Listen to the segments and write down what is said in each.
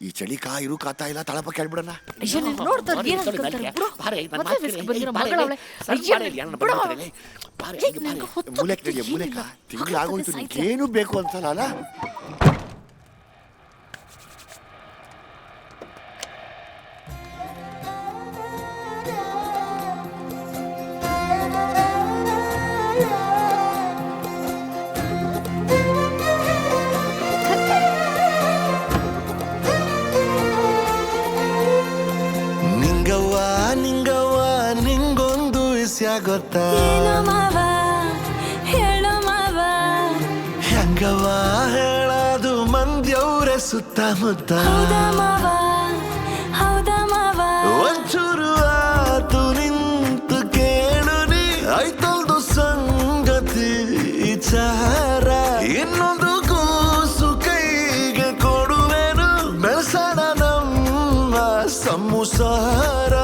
ಈ ಚಳಿ ಕಾ ಇರು ಕಾತಾ ಇಲ್ಲ ತಳಪ ಕೇಳ್ಬಿಡಣ. ಅಯ್ಯೋ ನೀನ್ ನೋಡ್ತಾ ಇದ್ದೀಯ ಏನ್ ಅನ್ಕೊಂತಾರೆ ಬಿಡು ಮದ್ವೆ ವಯಸ್ಸಿಗೆ ಬಂದಿರೋ ಮಗಳವಳೆ? ಅಯ್ಯೋ ಬಿಡು ಏ, ನಂಗೆ ಹೊತ್ತು ಮೂಲೆಕ್ ನಡಿಯ ಹೊತ್ತು ಮೂಲೆಕ. ತಿಂಗಳಾಗೋಯ್ತು ಹಾಗಾದ್ರೆ ನಿಂಗೆ ಏನು ಬೇಕು ಅಂತ ಅಲ್ಲ ವಿಷಯ ಗೊತ್ತಾ ಹೆಂಗವ್ವ ಹೇಳದು ಮಂದ್ಯವ್ರೆ ಸುತ್ತಮುತ್ತ ಒಂಚೂರು ಆತು ನಿಂತು ಕೇಳು ನೀ. ಆಯ್ತಲ್ದು ಸಂಗತಿ ವಿಚಾರ. ಇನ್ನೊಂದು ಕೂಸು ಕೈಗೆ ಕೊಡುವೆನು. ಬೆಳ್ಸಣ ನಮ್ಮ ಸಂಸಾರ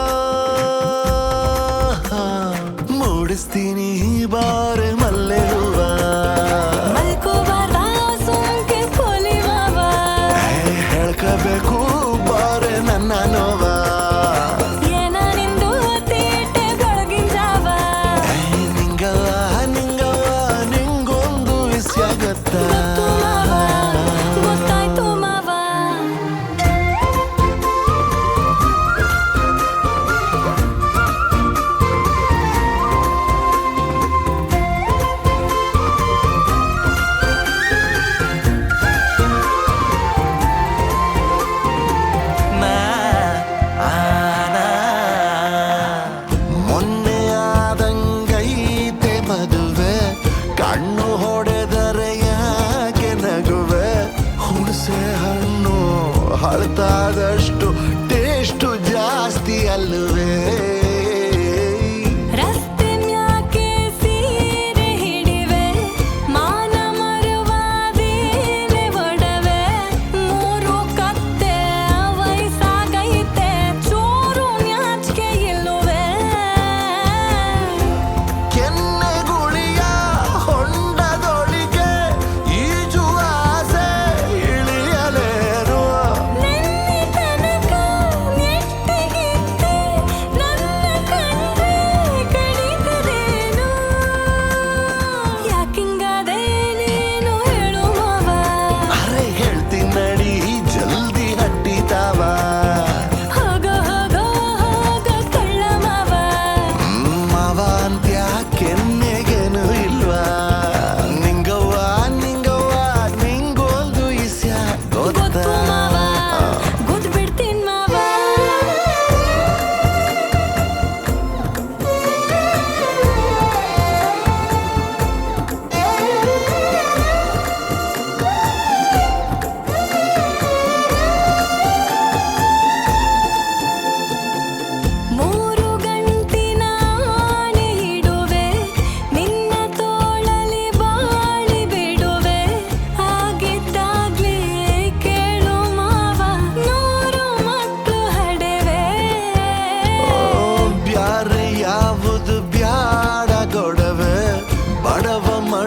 తుడుస్తిని బారు మల్లెలు cortada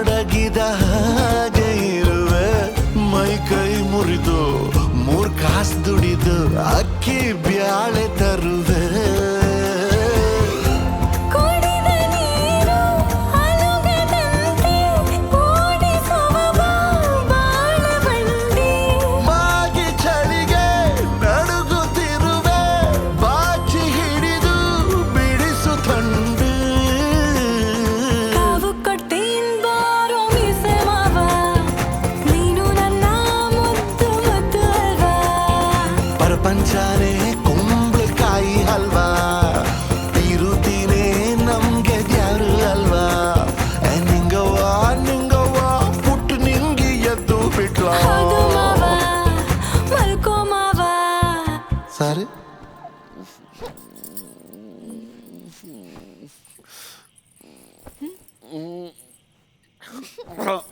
ಮಡಗಿದ ಹಾಗೆ ಇರುವೆ. ಮೈ ಕೈ ಮುರಿದು ಮೂರ್ ಕಾಸ್ ದುಡಿದು ಅಕ್ಕಿ ಬ್ಯಾಳೆ ತರುವೆ. ಪ್ರಪಂಚನೇ ಕುಂಬಳಕಾಯಿ ಹಲ್ವಾ ತಿರುತಿನೇ ನಮ್ಗೆ ಯಾರು ಅಲ್ವಾ ಏ ನಿಂಗವ್ವ ನಿಂಗವ್ವ ಪುಟ್ಟು ನಿಂಗಿ ಎದ್ದು ಬಿಟ್ಲ ಹೌದು ಮಾವ ಮಲ್ಕೋ ಮಾವ ಸರಿ Oh.